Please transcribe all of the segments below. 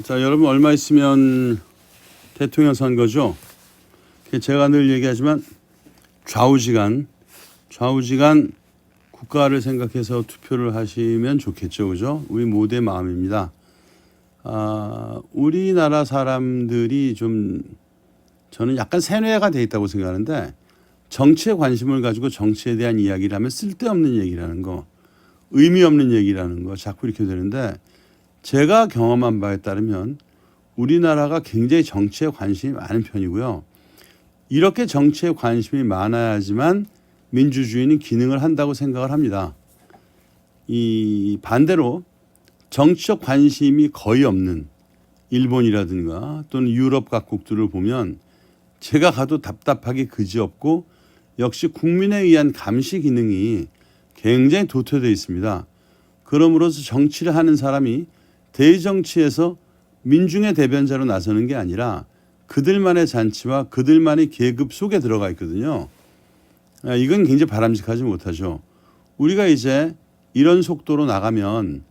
자, 여러분 얼마 있으면 대통령 선거죠. 제가 늘 얘기하지만 좌우지간, 좌우지간 국가를 생각해서 투표를 하시면 좋겠죠, 그죠? 우리 모두의 마음입니다. 아, 우리나라 사람들이 좀 저는 약간 세뇌가 돼 있다고 생각하는데 정치에 관심을 가지고 정치에 대한 이야기를 하면 쓸데없는 얘기라는 거, 의미 없는 얘기라는 거 자꾸 이렇게 되는데 제가 경험한 바에 따르면 우리나라가 굉장히 정치에 관심이 많은 편이고요. 이렇게 정치에 관심이 많아야지만 민주주의는 기능을 한다고 생각을 합니다. 이 반대로 정치적 관심이 거의 없는 일본이라든가 또는 유럽 각국들을 보면 제가 가도 답답하기 그지없고 역시 국민에 의한 감시 기능이 굉장히 도태되어 있습니다. 그러므로서 정치를 하는 사람이 대정치에서 민중의 대변자로 나서는 게 아니라 그들만의 잔치와 그들만의 계급 속에 들어가 있거든요. 아, 이건 굉장히 바람직하지 못하죠. 우리가 이제 이런 속도로 나가면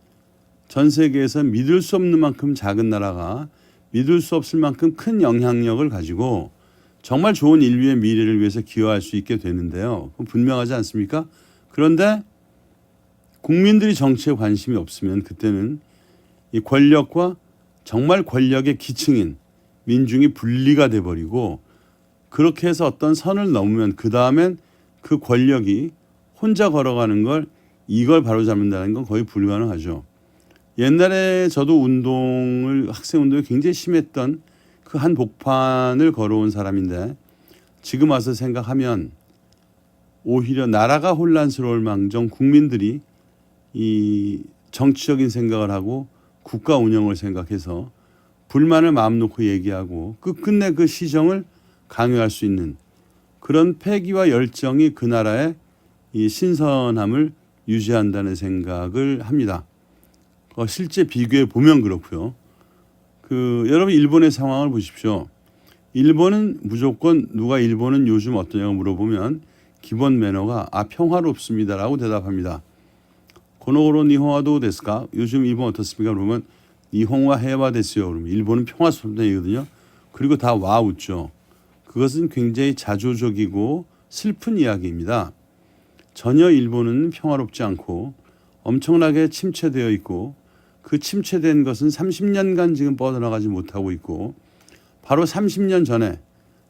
전 세계에서 믿을 수 없는 만큼 작은 나라가 믿을 수 없을 만큼 큰 영향력을 가지고 정말 좋은 인류의 미래를 위해서 기여할 수 있게 되는데요. 분명하지 않습니까? 그런데 국민들이 정치에 관심이 없으면 그때는 이 권력과 정말 권력의 기층인 민중이 분리가 돼 버리고 그렇게 해서 어떤 선을 넘으면 그 다음엔 그 권력이 혼자 걸어가는 걸 이걸 바로 잡는다는 건 거의 불가능하죠. 옛날에 저도 운동을 학생 운동이 굉장히 심했던 그 한 복판을 걸어온 사람인데 지금 와서 생각하면 오히려 나라가 혼란스러울 망정 국민들이 이 정치적인 생각을 하고 국가 운영을 생각해서 불만을 마음 놓고 얘기하고 끝끝내 그 시정을 강요할 수 있는 그런 패기와 열정이 그 나라의 이 신선함을 유지한다는 생각을 합니다. 어, 실제 비교해 보면 그렇고요. 그 여러분 일본의 상황을 보십시오. 일본은 무조건 누가 일본은 요즘 어떠냐고 물어보면 기본 매너가 아 평화롭습니다라고 대답합니다. 고노고로 니홍화도 데스까? 요즘 일본 어떻습니까? 그러면 니홍화 해와 됐어요. 그러면 일본은 평화롭다이거든요. 그리고 다 와 웃죠. 그것은 굉장히 자조적이고 슬픈 이야기입니다. 전혀 일본은 평화롭지 않고 엄청나게 침체되어 있고 그 침체된 것은 30년간 지금 뻗어나가지 못하고 있고 바로 30년 전에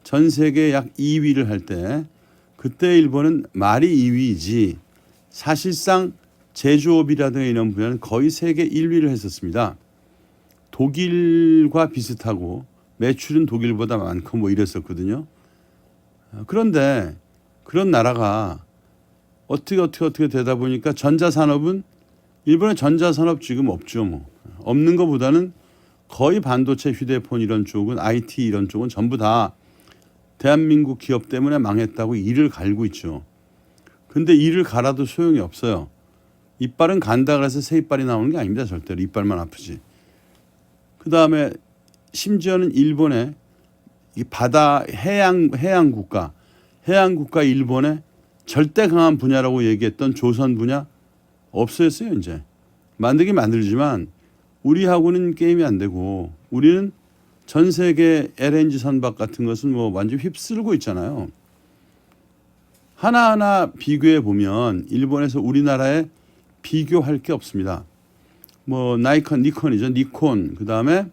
전 세계 약 2위를 할 때 그때 일본은 말이 2위이지 사실상 제조업이라든가 이런 분야는 거의 세계 1위를 했었습니다. 독일과 비슷하고 매출은 독일보다 많고 뭐 이랬었거든요. 그런데 그런 나라가 어떻게 어떻게 어떻게 되다 보니까 전자산업은 일본의 전자산업 지금 없죠 뭐 없는 것보다는 거의 반도체 휴대폰 이런 쪽은 IT 이런 쪽은 전부 다 대한민국 기업 때문에 망했다고 이를 갈고 있죠. 근데 이를 갈아도 소용이 없어요. 이빨은 간다 그래서 새 이빨이 나오는 게 아닙니다. 절대로 이빨만 아프지. 그 다음에 심지어는 일본의 이 바다 해양 해양 국가 해양 국가 일본의 절대 강한 분야라고 얘기했던 조선 분야 없어졌어요 이제 만들긴 만들지만 우리하고는 게임이 안 되고 우리는 전 세계 LNG 선박 같은 것은 뭐 완전 휩쓸고 있잖아요. 하나하나 비교해 보면 일본에서 우리나라에 비교할 게 없습니다. 뭐 나이콘, 니콘이죠. 니콘. 그다음에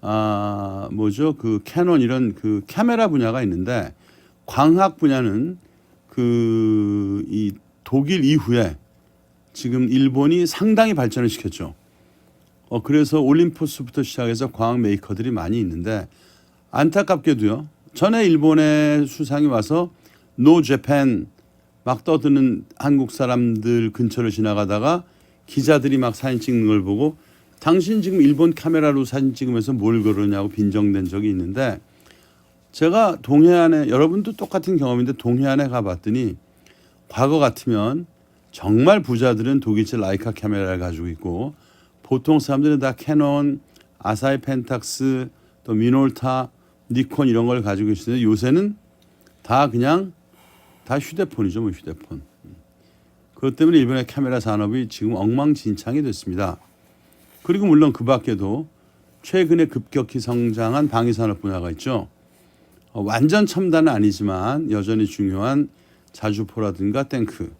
아, 뭐죠? 그 캐논 이런 그 카메라 분야가 있는데 광학 분야는 그 이 독일 이후에 지금 일본이 상당히 발전을 시켰죠. 어 그래서 올림포스부터 시작해서 광학 메이커들이 많이 있는데 안타깝게도요. 전에 일본의 수상이 와서 노 재팬 막 떠드는 한국 사람들 근처를 지나가다가 기자들이 막 사진 찍는 걸 보고 당신 지금 일본 카메라로 사진 찍으면서 뭘 그러냐고 빈정된 적이 있는데 제가 동해안에 여러분도 똑같은 경험인데 동해안에 가봤더니 과거 같으면 정말 부자들은 독일제 라이카 카메라를 가지고 있고 보통 사람들은 다 캐논, 아사히 펜탁스, 또 미놀타, 니콘 이런 걸 가지고 있는데 요새는 다 그냥 다 휴대폰이죠, 뭐 휴대폰. 그것 때문에 일본의 카메라 산업이 지금 엉망진창이 됐습니다. 그리고 물론 그 밖에도 최근에 급격히 성장한 방위산업 분야가 있죠. 어, 완전 첨단은 아니지만 여전히 중요한 자주포라든가 탱크,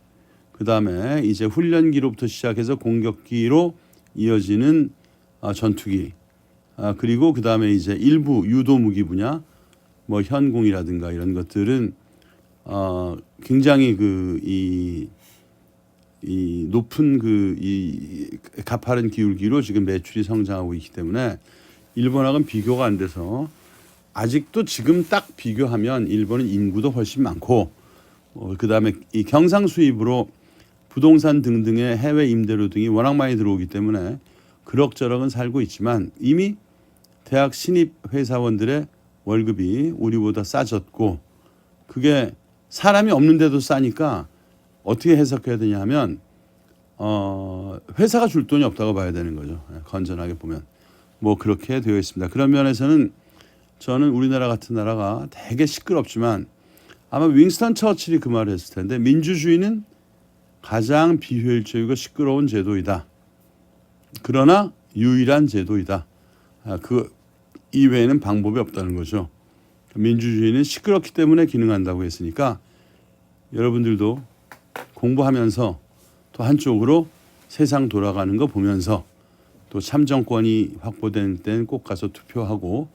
그 다음에 이제 훈련기로부터 시작해서 공격기로 이어지는 아, 전투기, 아, 그리고 그 다음에 이제 일부 유도 무기 분야, 뭐 현공이라든가 이런 것들은 어, 굉장히 그이 이 높은 그 이 가파른 기울기로 지금 매출이 성장하고 있기 때문에 일본하고는 비교가 안 돼서 아직도 지금 딱 비교하면 일본은 인구도 훨씬 많고 어, 그다음에 이 경상 수입으로 부동산 등등의 해외 임대료 등이 워낙 많이 들어오기 때문에 그럭저럭은 살고 있지만 이미 대학 신입 회사원들의 월급이 우리보다 싸졌고 그게 사람이 없는데도 싸니까 어떻게 해석해야 되냐 하면 어 회사가 줄 돈이 없다고 봐야 되는 거죠. 예, 건전하게 보면 뭐 그렇게 되어 있습니다. 그런 면에서는 저는 우리나라 같은 나라가 되게 시끄럽지만 아마 윙스턴 처칠이 그 말을 했을 텐데 민주주의는 가장 비효율적이고 시끄러운 제도이다. 그러나 유일한 제도이다. 아, 그 이외에는 방법이 없다는 거죠. 민주주의는 시끄럽기 때문에 기능한다고 했으니까 여러분들도 공부하면서 또 한쪽으로 세상 돌아가는 거 보면서 또 참정권이 확보된 때는 꼭 가서 투표하고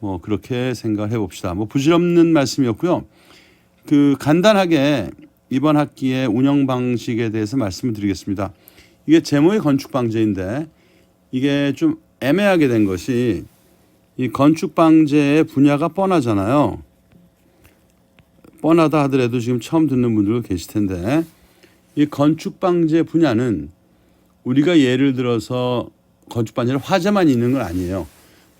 뭐 그렇게 생각을 해봅시다. 뭐 부질없는 말씀이었고요. 그 간단하게 이번 학기의 운영 방식에 대해서 말씀을 드리겠습니다. 이게 제목이 건축 방제인데 이게 좀 애매하게 된 것이 이 건축 방제의 분야가 뻔하잖아요. 뻔하다 하더라도 지금 처음 듣는 분들도 계실 텐데 이 건축 방제 분야는 우리가 예를 들어서 건축 방제는 화재만 있는 건 아니에요.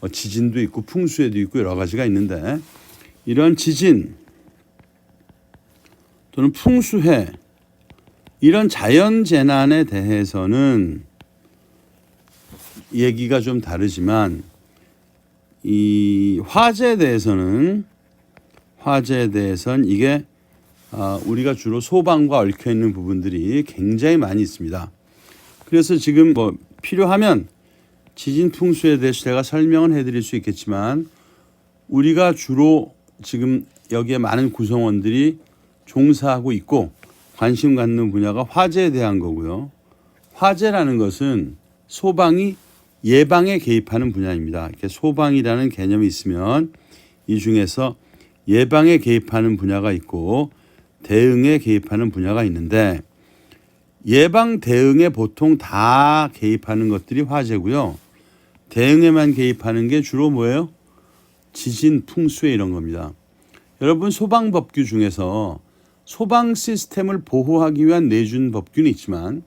뭐 지진도 있고 풍수에도 있고 여러 가지가 있는데 이런 지진 또는 풍수해 이런 자연 재난에 대해서는 얘기가 좀 다르지만 이 화재에 대해서는 화재에 대해서는 이게 아, 우리가 주로 소방과 얽혀 있는 부분들이 굉장히 많이 있습니다. 그래서 지금 뭐 필요하면 지진 풍수에 대해서 제가 설명은 해드릴 수 있겠지만 우리가 주로 지금 여기에 많은 구성원들이 종사하고 있고 관심 갖는 분야가 화재에 대한 거고요. 화재라는 것은 소방이 예방에 개입하는 분야입니다. 이렇게 소방이라는 개념이 있으면 이 중에서 예방에 개입하는 분야가 있고 대응에 개입하는 분야가 있는데 예방 대응에 보통 다 개입하는 것들이 화재고요. 대응에만 개입하는 게 주로 뭐예요? 지진, 풍수에 이런 겁니다. 여러분 소방 법규 중에서 소방 시스템을 보호하기 위한 내준 법규는 있지만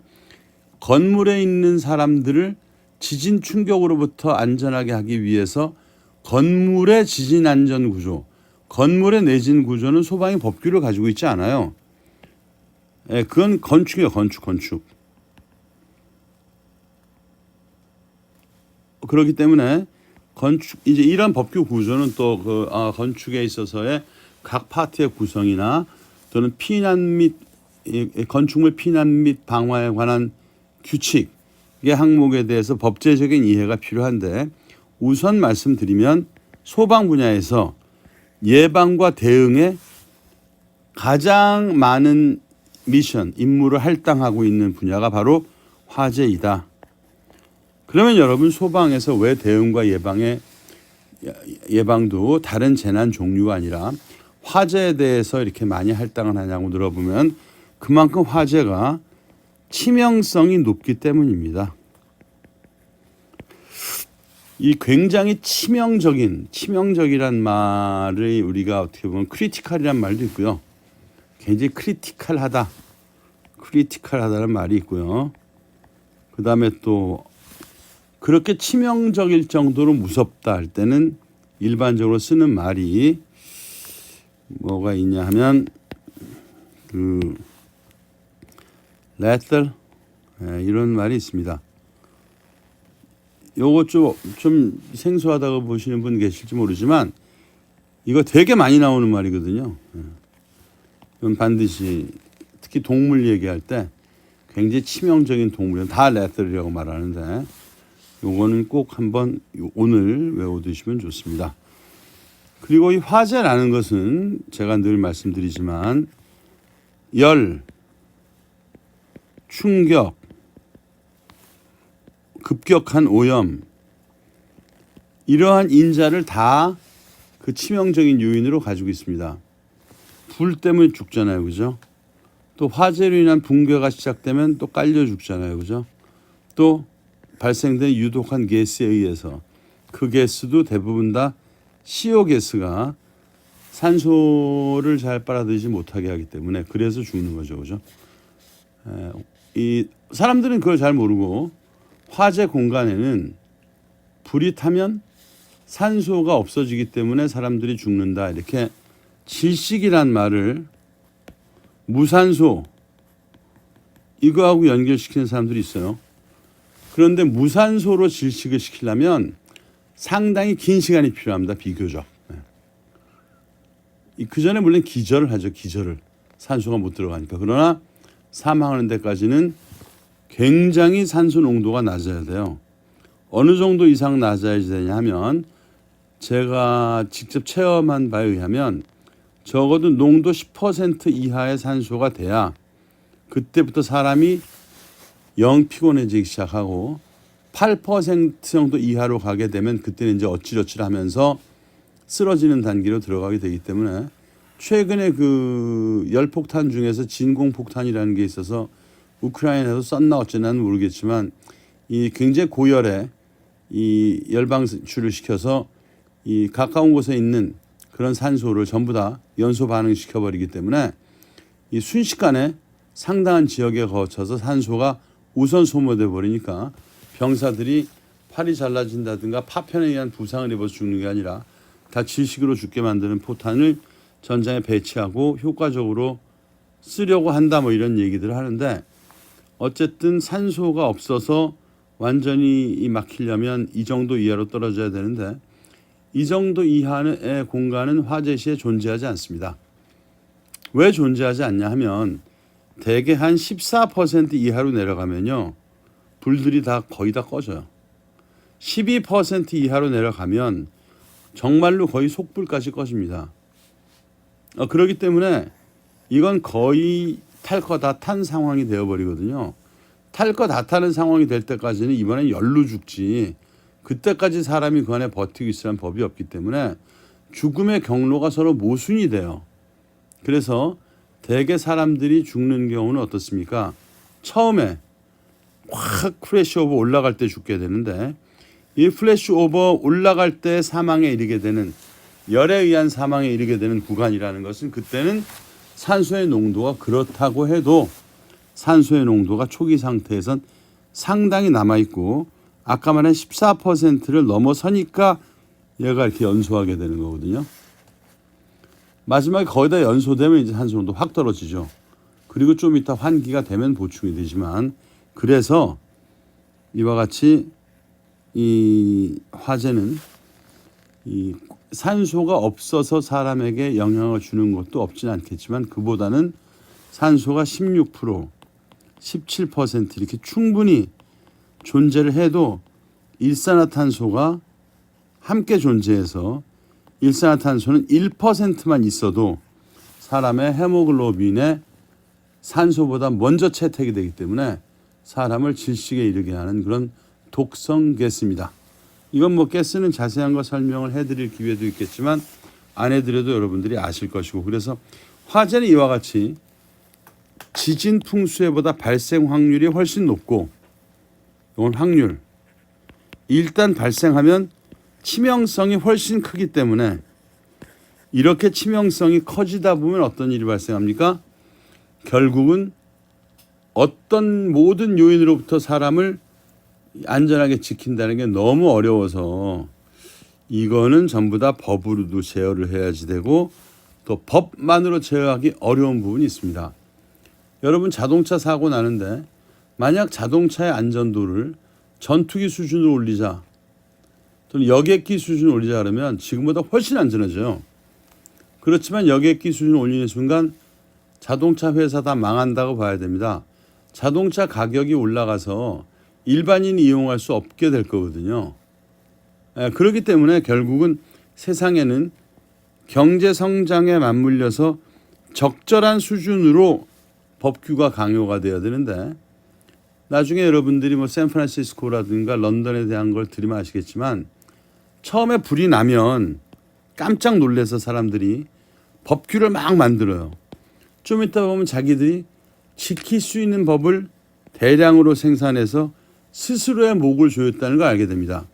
건물에 있는 사람들을 지진 충격으로부터 안전하게 하기 위해서 건물의 지진 안전 구조, 건물의 내진 구조는 소방의 법규를 가지고 있지 않아요. 예, 그건 건축이에요, 건축, 건축. 그렇기 때문에 건축 이제 이런 법규 구조는 또그 아, 건축에 있어서의 각 파트의 구성이나 또는 피난 및 건축물 피난 및 방화에 관한 규칙의 항목에 대해서 법제적인 이해가 필요한데 우선 말씀드리면 소방 분야에서 예방과 대응에 가장 많은 미션, 임무를 할당하고 있는 분야가 바로 화재이다. 그러면 여러분 소방에서 왜 대응과 예방에 예방도 다른 재난 종류가 아니라 화재에 대해서 이렇게 많이 할당을 하냐고 들어보면 그만큼 화재가 치명성이 높기 때문입니다. 이 굉장히 치명적인 치명적이란 말을 우리가 어떻게 보면 크리티컬이란 말도 있고요. 굉장히 크리티컬하다. 크리티컬하다는 말이 있고요. 그다음에 또 그렇게 치명적일 정도로 무섭다 할 때는 일반적으로 쓰는 말이 뭐가 있냐 하면 그 lethal 예, 이런 말이 있습니다. 요거 좀, 좀 생소하다고 보시는 분 계실지 모르지만 이거 되게 많이 나오는 말이거든요. 예. 이건 반드시 특히 동물 얘기할 때 굉장히 치명적인 동물은 다 레터리라고 말하는데 요거는 꼭 한번 요- 오늘 외워두시면 좋습니다. 그리고 이 화재라는 것은 제가 늘 말씀드리지만 열, 충격, 급격한 오염 이러한 인자를 다 그 치명적인 요인으로 가지고 있습니다. 불 때문에 죽잖아요, 그죠? 또 화재로 인한 붕괴가 시작되면 또 깔려 죽잖아요, 그죠? 또 발생된 유독한 가스에 의해서 그 가스도 대부분 다 CO 가스가 산소를 잘 빨아들이지 못하게 하기 때문에 그래서 죽는 거죠, 그죠? 에, 이 사람들은 그걸 잘 모르고 화재 공간에는 불이 타면 산소가 없어지기 때문에 사람들이 죽는다 이렇게 질식이란 말을 무산소 이거하고 연결시키는 사람들이 있어요. 그런데 무산소로 질식을 시키려면 상당히 긴 시간이 필요합니다. 비교적. 그 전에 물론 기절을 하죠. 기절을 산소가 못 들어가니까. 그러나 사망하는 데까지는 굉장히 산소 농도가 낮아야 돼요. 어느 정도 이상 낮아야 되냐 하면 제가 직접 체험한 바에 의하면 적어도 농도 10% 이하의 산소가 돼야 그때부터 사람이 영 피곤해지기 시작하고 8% 정도 이하로 가게 되면 그때는 이제 어찌저찌 하면서 쓰러지는 단계로 들어가게 되기 때문에 최근에 그 열폭탄 중에서 진공폭탄이라는 게 있어서 우크라이나에서 썼나 어쩌나는 모르겠지만 이 굉장히 고열에 이 열방출을 시켜서 이 가까운 곳에 있는 그런 산소를 전부 다 연소 반응시켜 버리기 때문에 이 순식간에 상당한 지역에 거쳐서 산소가 우선 소모돼 버리니까 병사들이 팔이 잘라진다든가 파편에 의한 부상을 입어서 죽는 게 아니라 다 질식으로 죽게 만드는 포탄을 전장에 배치하고 효과적으로 쓰려고 한다 뭐 이런 얘기들을 하는데 어쨌든 산소가 없어서 완전히 이 막히려면 이 정도 이하로 떨어져야 되는데 이 정도 이하의 공간은 화재 시에 존재하지 않습니다. 왜 존재하지 않냐 하면 대개 한 14% 이하로 내려가면요. 불들이 다 거의 다 꺼져요. 12% 이하로 내려가면 정말로 거의 속불까지 꺼집니다. 어, 그렇기 때문에 이건 거의 탈 거 다 탄 상황이 되어버리거든요. 탈 거 다 타는 상황이 될 때까지는 이번엔 열로 죽지 그때까지 사람이 그 안에 버티고 있으란 법이 없기 때문에 죽음의 경로가 서로 모순이 돼요. 그래서 대개 사람들이 죽는 경우는 어떻습니까? 처음에 확 플래시 오버 올라갈 때 죽게 되는데 이 플래시 오버 올라갈 때 사망에 이르게 되는 열에 의한 사망에 이르게 되는 구간이라는 것은 그때는 산소의 농도가 그렇다고 해도 산소의 농도가 초기 상태에선 상당히 남아 있고 아까 말한 14%를 넘어서니까 얘가 이렇게 연소하게 되는 거거든요. 마지막에 거의 다 연소되면 이제 산소 농도 확 떨어지죠. 그리고 좀 이따 환기가 되면 보충이 되지만 그래서 이와 같이 이 화재는 이 산소가 없어서 사람에게 영향을 주는 것도 없진 않겠지만 그보다는 산소가 16% 17% 이렇게 충분히 존재를 해도 일산화탄소가 함께 존재해서 일산화탄소는 1%만 있어도 사람의 헤모글로빈에 산소보다 먼저 채택이 되기 때문에 사람을 질식에 이르게 하는 그런 독성 가스입니다. 이건 뭐 가스는 자세한 거 설명을 해드릴 기회도 있겠지만 안 해드려도 여러분들이 아실 것이고 그래서 화재는 이와 같이 지진 풍수해보다 발생 확률이 훨씬 높고 이건 확률 일단 발생하면 치명성이 훨씬 크기 때문에 이렇게 치명성이 커지다 보면 어떤 일이 발생합니까? 결국은 어떤 모든 요인으로부터 사람을 안전하게 지킨다는 게 너무 어려워서 이거는 전부 다 법으로도 제어를 해야지 되고 또 법만으로 제어하기 어려운 부분이 있습니다. 여러분 자동차 사고 나는데 만약 자동차의 안전도를 전투기 수준으로 올리자 또는 여객기 수준으로 올리자 그러면 지금보다 훨씬 안전해져요. 그렇지만 여객기 수준을 올리는 순간 자동차 회사 다 망한다고 봐야 됩니다. 자동차 가격이 올라가서 일반인이 이용할 수 없게 될 거거든요. 예, 그렇기 때문에 결국은 세상에는 경제 성장에 맞물려서 적절한 수준으로 법규가 강요가 돼야 되는데 나중에 여러분들이 뭐 샌프란시스코라든가 런던에 대한 걸 들으면 아시겠지만 처음에 불이 나면 깜짝 놀래서 사람들이 법규를 막 만들어요. 좀 이따 보면 자기들이 지킬 수 있는 법을 대량으로 생산해서 스스로의 목을 조였다는 걸 알게 됩니다.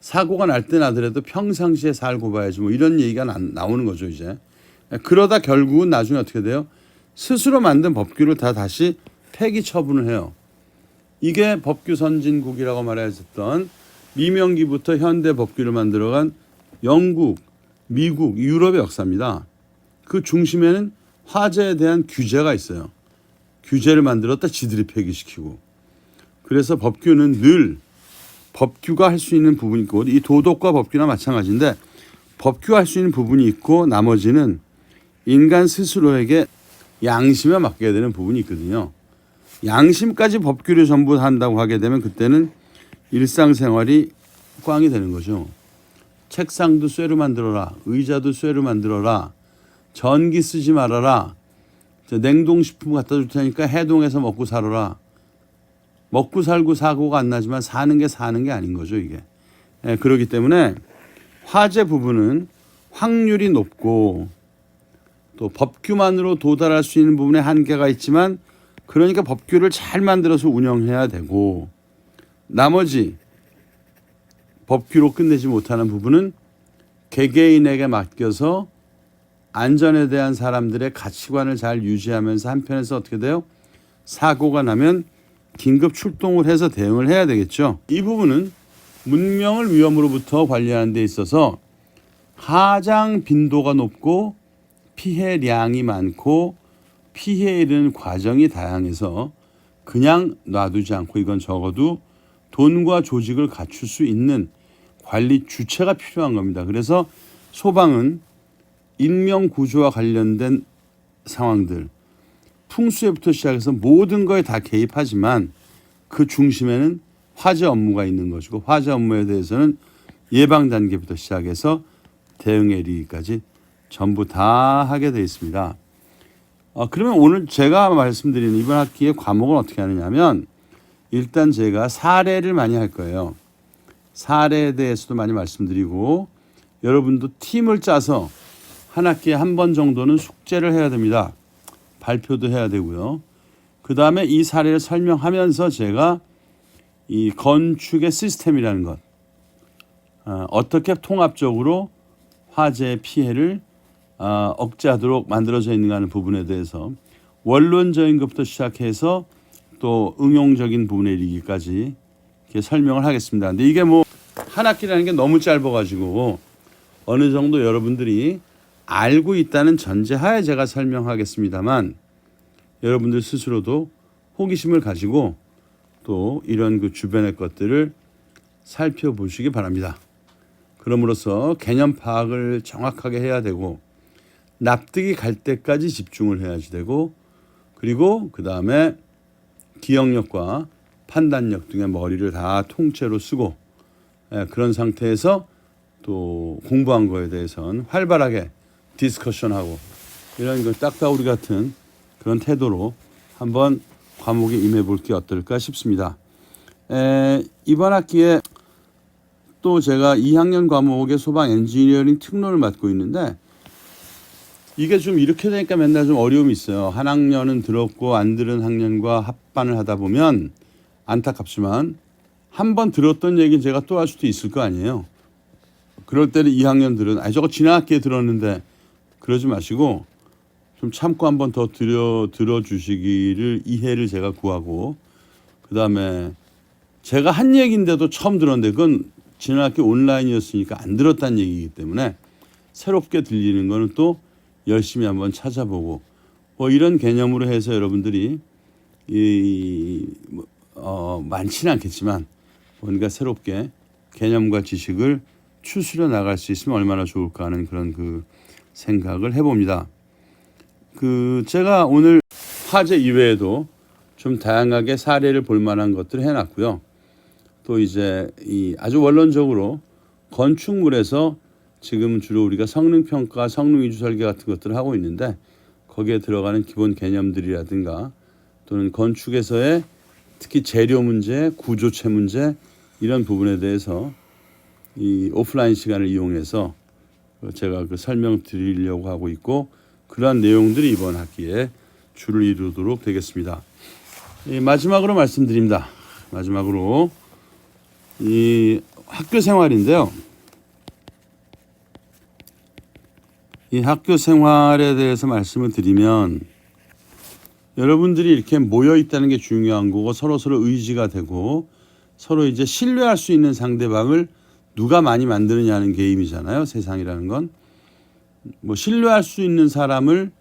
사고가 날 때 나더라도 평상시에 살고 봐야지 뭐 이런 얘기가 나, 나오는 거죠 이제. 그러다 결국은 나중에 어떻게 돼요? 스스로 만든 법규를 다 다시 폐기 처분을 해요. 이게 법규 선진국이라고 말했었던 미명기부터 현대 법규를 만들어간 영국, 미국, 유럽의 역사입니다. 그 중심에는 화재에 대한 규제가 있어요. 규제를 만들었다 지들이 폐기시키고. 그래서 법규는 늘 법규가 할 수 있는 부분이 있고 이 도덕과 법규나 마찬가지인데 법규가 할수 있는 부분이 있고 나머지는 인간 스스로에게 양심에 맡겨야 되는 부분이 있거든요. 양심까지 법규를 전부 한다고 하게 되면 그때는 일상생활이 꽝이 되는 거죠. 책상도 쇠로 만들어라. 의자도 쇠로 만들어라. 전기 쓰지 말아라. 저 냉동식품 갖다 줄 테니까 해동해서 먹고 살아라. 먹고 살고 사고가 안 나지만 사는 게 사는 게 아닌 거죠, 이게. 예, 그렇기 때문에 화재 부분은 확률이 높고 또 법규만으로 도달할 수 있는 부분에 한계가 있지만 그러니까 법규를 잘 만들어서 운영해야 되고 나머지 법규로 끝내지 못하는 부분은 개개인에게 맡겨서 안전에 대한 사람들의 가치관을 잘 유지하면서 한편에서 어떻게 돼요? 사고가 나면 긴급 출동을 해서 대응을 해야 되겠죠. 이 부분은 문명을 위험으로부터 관리하는 데 있어서 가장 빈도가 높고 피해량이 많고 피해에 이르는 과정이 다양해서 그냥 놔두지 않고 이건 적어도 돈과 조직을 갖출 수 있는 관리 주체가 필요한 겁니다. 그래서 소방은 인명 구조와 관련된 상황들, 풍수에부터 시작해서 모든 거에 다 개입하지만 그 중심에는 화재 업무가 있는 것이고 화재 업무에 대해서는 예방 단계부터 시작해서 대응에 이르기까지 전부 다 하게 되어 있습니다. 어, 그러면 오늘 제가 말씀드리는 이번 학기의 과목은 어떻게 하느냐면 일단 제가 사례를 많이 할 거예요. 사례에 대해서도 많이 말씀드리고 여러분도 팀을 짜서 한 학기에 한 번 정도는 숙제를 해야 됩니다. 발표도 해야 되고요. 그 다음에 이 사례를 설명하면서 제가 이 건축의 시스템이라는 것, 어, 어떻게 통합적으로 화재 피해를 어, 억제하도록 만들어져 있는가 하는 부분에 대해서 원론적인 것부터 시작해서 또 응용적인 부분에 이르기까지 이렇게 설명을 하겠습니다. 근데 이게 뭐 한 학기라는 게 너무 짧아가지고 어느 정도 여러분들이 알고 있다는 전제하에 제가 설명하겠습니다만 여러분들 스스로도 호기심을 가지고 또 이런 그 주변의 것들을 살펴보시기 바랍니다. 그럼으로써 개념 파악을 정확하게 해야 되고 납득이 갈 때까지 집중을 해야지 되고 그리고 그 다음에 기억력과 판단력 등의 머리를 다 통째로 쓰고 예, 그런 상태에서 또 공부한 거에 대해서는 활발하게 디스커션하고 이런 그 딱따우리 같은 그런 태도로 한번 과목에 임해 볼 게 어떨까 싶습니다. 에, 이번 학기에 또 제가 2학년 과목의 소방 엔지니어링 특론을 맡고 있는데 이게 좀 이렇게 되니까 맨날 좀 어려움이 있어요. 한 학년은 들었고 안 들은 학년과 합반을 하다 보면 안타깝지만 한 번 들었던 얘기 제가 또 할 수도 있을 거 아니에요. 그럴 때는 2학년들은 아 저거 지난 학기에 들었는데 그러지 마시고 좀 참고 한번 더 들어 들어 주시기를 이해를 제가 구하고 그 다음에 제가 한 얘기인데도 처음 들었는데 그건 지난 학기 온라인이었으니까 안 들었다는 얘기이기 때문에 새롭게 들리는 거는 또 열심히 한번 찾아보고 뭐 이런 개념으로 해서 여러분들이 이 뭐, 어, 많지는 않겠지만 뭔가 새롭게 개념과 지식을 추스려 나갈 수 있으면 얼마나 좋을까 하는 그런 그 생각을 해봅니다. 그 제가 오늘 화재 이외에도 좀 다양하게 사례를 볼 만한 것들을 해놨고요. 또 이제 이 아주 원론적으로 건축물에서 지금 주로 우리가 성능 평가, 성능 위주 설계 같은 것들을 하고 있는데 거기에 들어가는 기본 개념들이라든가 또는 건축에서의 특히 재료 문제, 구조체 문제 이런 부분에 대해서 이 오프라인 시간을 이용해서 제가 그 설명드리려고 하고 있고 그러한 내용들이 이번 학기에 줄을 이루도록 되겠습니다. 이 마지막으로 말씀드립니다. 마지막으로 이 학교 생활인데요. 이 학교 생활에 대해서 말씀을 드리면 여러분들이 이렇게 모여 있다는 게 중요한 거고 서로 서로 의지가 되고 서로 이제 신뢰할 수 있는 상대방을 누가 많이 만드느냐는 게임이잖아요. 세상이라는 건. 뭐 신뢰할 수 있는 사람을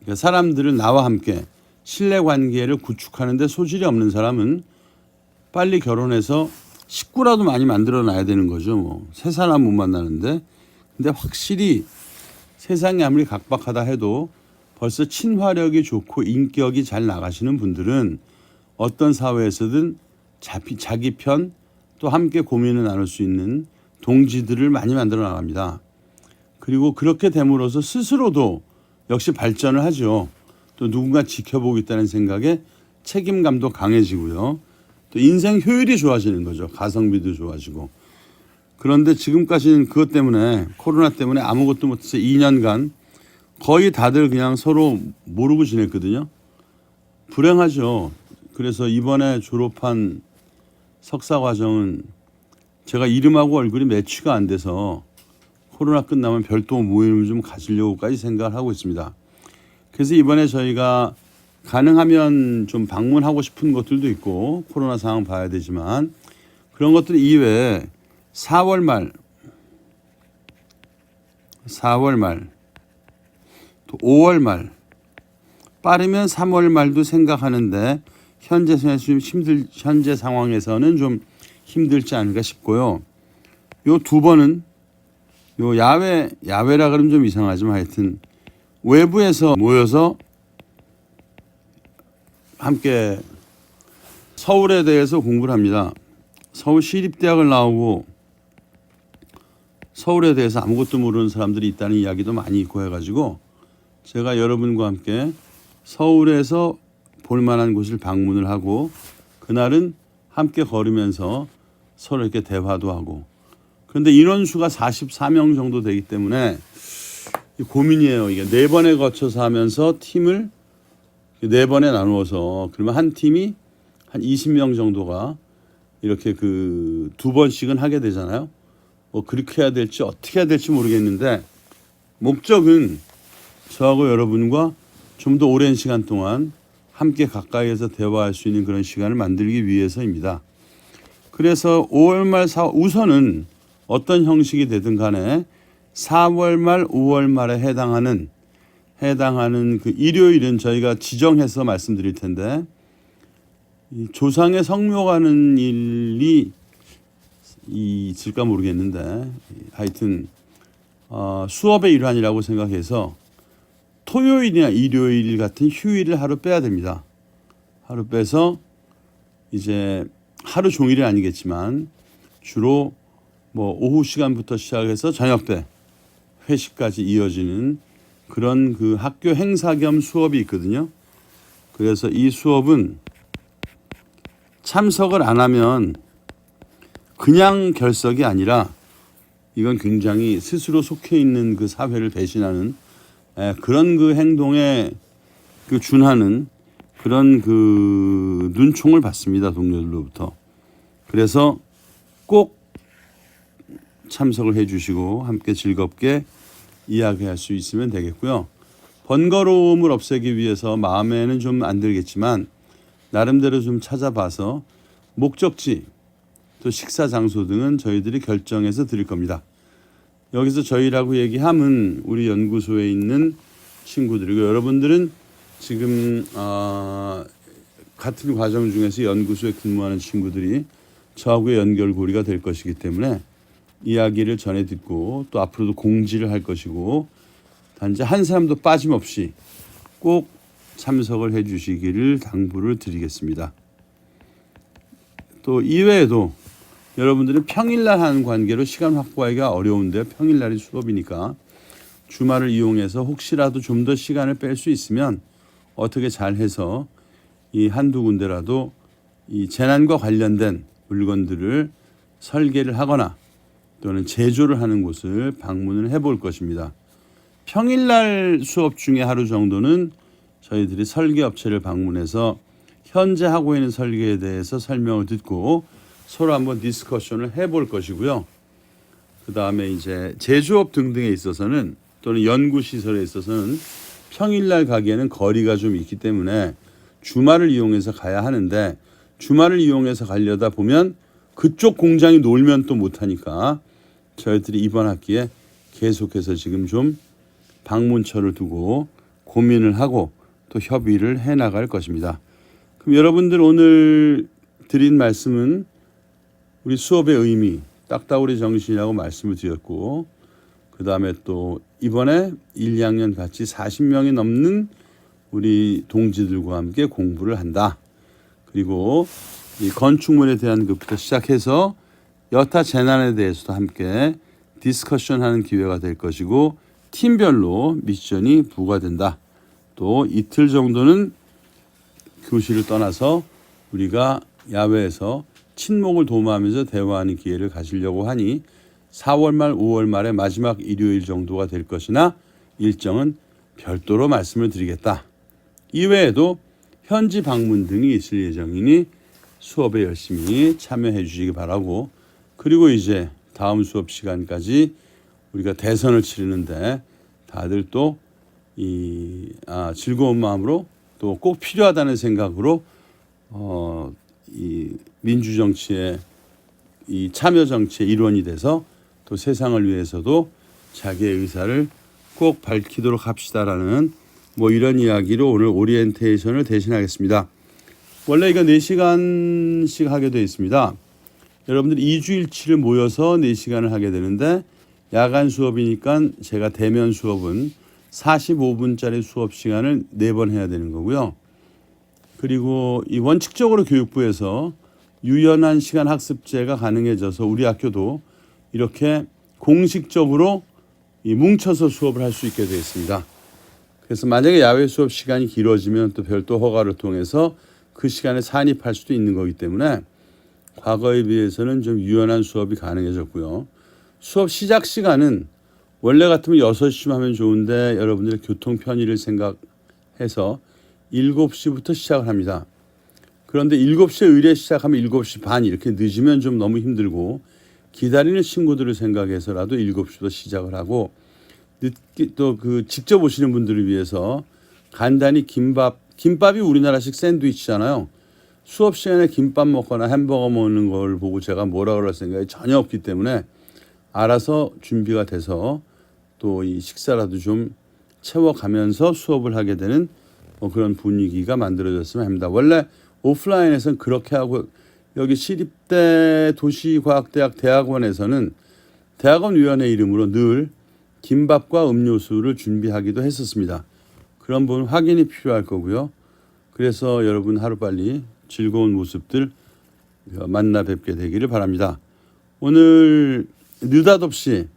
그러니까 사람들을 나와 함께 신뢰 관계를 구축하는데 소질이 없는 사람은 빨리 결혼해서 식구라도 많이 만들어 놔야 되는 거죠. 뭐새 사람 못 만나는데 근데 확실히 세상이 아무리 각박하다 해도 벌써 친화력이 좋고 인격이 잘 나가시는 분들은 어떤 사회에서든 자기 편 또 함께 고민을 나눌 수 있는 동지들을 많이 만들어 나갑니다. 그리고 그렇게 됨으로써 스스로도 역시 발전을 하죠. 또 누군가 지켜보고 있다는 생각에 책임감도 강해지고요. 또 인생 효율이 좋아지는 거죠. 가성비도 좋아지고. 그런데 지금까지는 그것 때문에 코로나 때문에 아무것도 못해서 2년간 거의 다들 그냥 서로 모르고 지냈거든요. 불행하죠. 그래서 이번에 졸업한 석사 과정은 제가 이름하고 얼굴이 매치가 안 돼서 코로나 끝나면 별도 모임을 좀 가지려고까지 생각을 하고 있습니다. 그래서 이번에 저희가 가능하면 좀 방문하고 싶은 것들도 있고 코로나 상황 봐야 되지만 그런 것들 이외에 4월 말 4월 말 또 5월 말 빠르면 3월 말도 생각하는데 현재 좀 힘들 현재 상황에서는 좀 힘들지 않을까 싶고요. 요 두 번은 요 야외 야외라 그러면 좀 이상하지만 하여튼 외부에서 모여서 함께 서울에 대해서 공부를 합니다. 서울 시립대학을 나오고 서울에 대해서 아무것도 모르는 사람들이 있다는 이야기도 많이 있고 해가지고 제가 여러분과 함께 서울에서 볼 만한 곳을 방문을 하고 그날은 함께 걸으면서 서로 이렇게 대화도 하고 그런데 인원수가 44명 정도 되기 때문에 이 고민이에요. 이게 네 번에 거쳐서 하면서 팀을 네 번에 나누어서 그러면 한 팀이 한 20명 정도가 이렇게 그 두 번씩은 하게 되잖아요. 뭐 그렇게 해야 될지 어떻게 해야 될지 모르겠는데 목적은 저하고 여러분과 좀 더 오랜 시간 동안 함께 가까이에서 대화할 수 있는 그런 시간을 만들기 위해서입니다. 그래서 5월 말 4, 우선은 어떤 형식이 되든 간에 4월 말 5월 말에 해당하는 해당하는 그 일요일은 저희가 지정해서 말씀드릴 텐데 이 조상의 성묘 가는 일이 있을까 모르겠는데 하여튼 어, 수업의 일환이라고 생각해서 토요일이나 일요일 같은 휴일을 하루 빼야 됩니다. 하루 빼서 이제 하루 종일이 아니겠지만 주로 뭐 오후 시간부터 시작해서 저녁 때 회식까지 이어지는 그런 그 학교 행사 겸 수업이 있거든요. 그래서 이 수업은 참석을 안 하면 그냥 결석이 아니라 이건 굉장히 스스로 속해 있는 그 사회를 배신하는 에, 그런 그 행동에 그 준하는 그런 그 눈총을 받습니다 동료들로부터. 그래서 꼭 참석을 해주시고 함께 즐겁게 이야기할 수 있으면 되겠고요. 번거로움을 없애기 위해서 마음에는 좀 안 들겠지만 나름대로 좀 찾아봐서 목적지 또 식사 장소 등은 저희들이 결정해서 드릴 겁니다. 여기서 저희라고 얘기하면 우리 연구소에 있는 친구들이고 여러분들은 지금 어, 같은 과정 중에서 연구소에 근무하는 친구들이 저하고의 연결고리가 될 것이기 때문에 이야기를 전해 듣고 또 앞으로도 공지를 할 것이고 단지 한 사람도 빠짐없이 꼭 참석을 해 주시기를 당부를 드리겠습니다. 또 이외에도 여러분들은 평일날 하는 관계로 시간 확보하기가 어려운데 평일날이 수업이니까 주말을 이용해서 혹시라도 좀 더 시간을 뺄 수 있으면 어떻게 잘 해서 이 한두 군데라도 이 재난과 관련된 물건들을 설계를 하거나 또는 제조를 하는 곳을 방문을 해볼 것입니다. 평일날 수업 중에 하루 정도는 저희들이 설계 업체를 방문해서 현재 하고 있는 설계에 대해서 설명을 듣고 서로 한번 디스커션을 해볼 것이고요. 그 다음에 이제 제조업 등등에 있어서는 또는 연구 시설에 있어서는 평일날 가기에는 거리가 좀 있기 때문에 주말을 이용해서 가야 하는데 주말을 이용해서 가려다 보면 그쪽 공장이 놀면 또 못하니까 저희들이 이번 학기에 계속해서 지금 좀 방문처를 두고 고민을 하고 또 협의를 해 나갈 것입니다. 그럼 여러분들 오늘 드린 말씀은 우리 수업의 의미, 딱따구리 정신이라고 말씀을 드렸고 그 다음에 또 이번에 1, 2학년 같이 40명이 넘는 우리 동지들과 함께 공부를 한다. 그리고 이 건축물에 대한 것부터 시작해서 여타 재난에 대해서도 함께 디스커션 하는 기회가 될 것이고 팀별로 미션이 부과된다. 또 이틀 정도는 교실을 떠나서 우리가 야외에서 친목을 도모하면서 대화하는 기회를 가지려고 하니 4월 말 5월 말의 마지막 일요일 정도가 될 것이나 일정은 별도로 말씀을 드리겠다. 이외에도 현지 방문 등이 있을 예정이니 수업에 열심히 참여해 주시기 바라고 그리고 이제 다음 수업 시간까지 우리가 대선을 치르는데 다들 또 이 아, 즐거운 마음으로 또 꼭 필요하다는 생각으로 어, 이 민주 정치의 이 참여 정치의 일원이 돼서 또 세상을 위해서도 자기의 의사를 꼭 밝히도록 합시다라는 뭐 이런 이야기로 오늘 오리엔테이션을 대신하겠습니다. 원래 이거 4시간씩 하게 되어 있습니다. 여러분들 2주일치를 모여서 4시간을 하게 되는데 야간 수업이니까 제가 대면 수업은 45분짜리 수업 시간을 4번 해야 되는 거고요. 그리고 이 원칙적으로 교육부에서 유연한 시간 학습제가 가능해져서 우리 학교도 이렇게 공식적으로 이 뭉쳐서 수업을 할 수 있게 되어 있습니다. 그래서 만약에 야외 수업 시간이 길어지면 또 별도 허가를 통해서 그 시간에 산입할 수도 있는 거기 때문에 과거에 비해서는 좀 유연한 수업이 가능해졌고요. 수업 시작 시간은 원래 같으면 6시쯤 하면 좋은데 여러분들의 교통 편의를 생각해서 7시부터 시작을 합니다. 그런데 7시에 의뢰 시작하면 7시 반 이렇게 늦으면 좀 너무 힘들고 기다리는 친구들을 생각해서라도 7시부터 시작을 하고 늦게 또 그 직접 오시는 분들을 위해서 간단히 김밥 김밥이 우리나라식 샌드위치잖아요. 수업 시간에 김밥 먹거나 햄버거 먹는 걸 보고 제가 뭐라 그럴 생각이 전혀 없기 때문에 알아서 준비가 돼서 또 이 식사라도 좀 채워가면서 수업을 하게 되는 뭐 그런 분위기가 만들어졌으면 합니다. 원래 오프라인에서는 그렇게 하고 여기 시립대 도시과학대학 대학원에서는 대학원위원회 이름으로 늘 김밥과 음료수를 준비하기도 했었습니다. 그런 부분 확인이 필요할 거고요. 그래서 여러분 하루빨리 즐거운 모습들 만나 뵙게 되기를 바랍니다. 오늘 느닷없이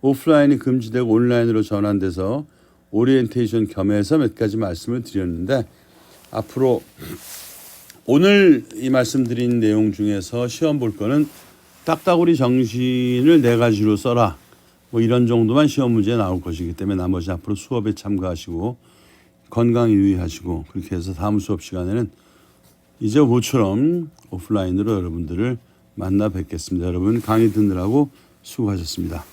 오프라인이 금지되고 온라인으로 전환돼서 오리엔테이션 겸해서 몇 가지 말씀을 드렸는데 앞으로 오늘 이 말씀드린 내용 중에서 시험 볼 거는 딱따구리 정신을 네 가지로 써라. 뭐 이런 정도만 시험 문제 나올 것이기 때문에 나머지 앞으로 수업에 참가하시고 건강 유의하시고 그렇게 해서 다음 수업 시간에는 이제 모처럼 오프라인으로 여러분들을 만나 뵙겠습니다. 여러분 강의 듣느라고 수고하셨습니다.